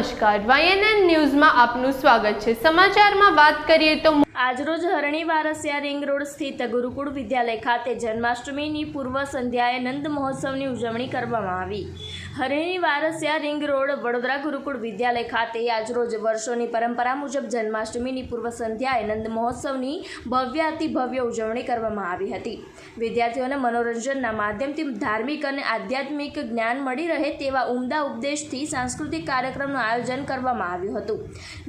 નમસ્કાર. વાયએનએન ન્યૂઝમાં આપનું સ્વાગત છે. સમાચારમાં વાત કરીએ તો આજરોજ હરણી વારસિયા રિંગ રોડ સ્થિત ગુરુકુળ વિદ્યાલય ખાતે જન્માષ્ટમીની પૂર્વ સંધ્યાએ નંદ મહોત્સવની ઉજવણી કરવામાં આવી. હરણી વારસિયા રિંગ રોડ વડોદરા ગુરુકુળ વિદ્યાલય ખાતે આજરોજ વર્ષોની પરંપરા મુજબ જન્માષ્ટમીની પૂર્વ સંધ્યાએ નંદ મહોત્સવની ભવ્ય અતિ ભવ્ય ઉજવણી કરવામાં આવી હતી. વિદ્યાર્થીઓને મનોરંજનના માધ્યમથી ધાર્મિક અને આધ્યાત્મિક જ્ઞાન મળી રહે તેવા ઉમદા ઉપદેશથી સાંસ્કૃતિક કાર્યક્રમનું આયોજન કરવામાં આવ્યું હતું.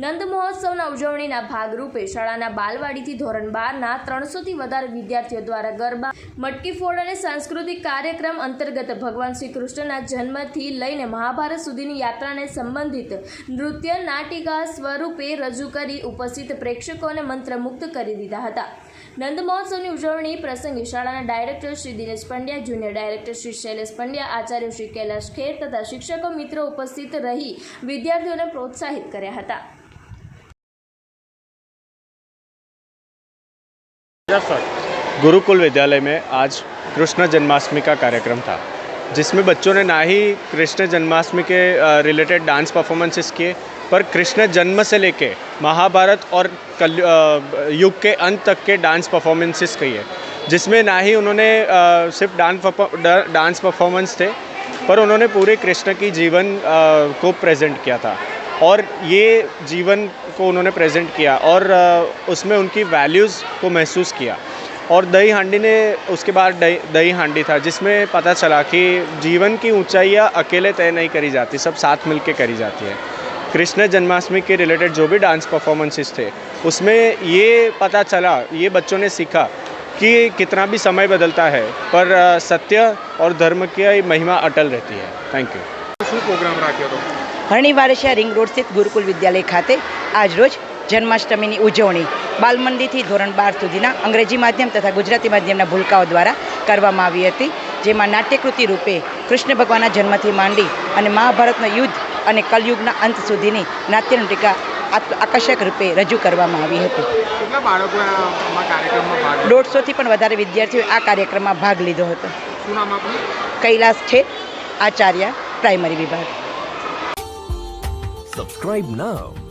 નંદ મહોત્સવના ઉજવણીના ભાગરૂપે શાળાના બાલવાડીથી ધોરણ બારના ત્રણસોથી વધારે વિદ્યાર્થીઓ દ્વારા ગરબા, મટકી ફોડ અને સાંસ્કૃતિક કાર્યક્રમ અંતર્ગત ભગવાન શ્રી કૃષ્ણના જન્મથી લઈને મહાભારત સુધીની યાત્રાને સંબંધિત નૃત્ય નાટિકા સ્વરૂપે રજૂ કરી ઉપસ્થિત પ્રેક્ષકોને મંત્રમુગ્ધ કરી દીધા હતા નંદ મહોત્સવની ઉજવણી પ્રસંગે શાળાના director Shri Dinesh Pandya junior director Shri Shailesh Pandya Acharya Shri Kailash Kher તથા શિક્ષકો મિત્રો ઉપસ્થિત રહી વિદ્યાર્થીઓને પ્રોત્સાહિત કર્યા હતા गुरुकुल विद्यालय में आज कृष्ण जन्माष्टमी का कार्यक्रम था जिसमें बच्चों ने ना ही कृष्ण जन्माष्टमी के रिलेटेड डांस परफॉर्मेंसेस किए, पर कृष्ण जन्म से लेके महाभारत और कल युग के अंत तक के डांस परफॉर्मेंसेस किए जिसमें ना ही उन्होंने सिर्फ़ डांस डांस परफॉर्मेंस थे, पर उन्होंने पूरे कृष्ण की जीवन को प्रेजेंट किया था। और ये जीवन को उन्होंने प्रेजेंट किया और उसमें उनकी वैल्यूज़ को महसूस किया। और दही हांडी ने उसके बाद दही दही हांडी था जिसमें पता चला कि जीवन की ऊंचाइयाँ अकेले तय नहीं करी जाती सब साथ मिल के करी जाती है कृष्ण जन्माष्टमी के रिलेटेड जो भी डांस परफॉर्मेंसेस थे उसमें ये पता चला ये बच्चों ने सीखा कि कितना भी समय बदलता है पर अ, सत्य और धर्म की महिमा अटल रहती है थैंक यू શું પ્રોગ્રામ રાખ્યો હતો હરણી વારસિયા રિંગ રોડ સ્થિત ગુરુકુલ વિદ્યાલય ખાતે આજરોજ જન્માષ્ટમીની ઉજવણી બાલમંદિરથી ધોરણ બાર સુધીના અંગ્રેજી માધ્યમ તથા ગુજરાતી માધ્યમના ભૂલકાઓ દ્વારા કરવામાં આવી હતી જેમાં નાટ્યકૃતિ રૂપે કૃષ્ણ ભગવાનના જન્મથી માંડી અને મહાભારતનો યુદ્ધ અને કલયુગના અંત સુધીની નાટ્યનું ટીકા આકર્ષક રૂપે રજૂ કરવામાં આવી હતી. કેટલા બાળકોએ આ- આમાં કાર્યક્રમમાં ભાગ લીધો? દોઢસોથી પણ વધારે વિદ્યાર્થીઓએ આ કાર્યક્રમમાં ભાગ લીધો હતો. કૈલાસ છે આચાર્ય પ્રાઇમરી વિભાગ. Subscribe now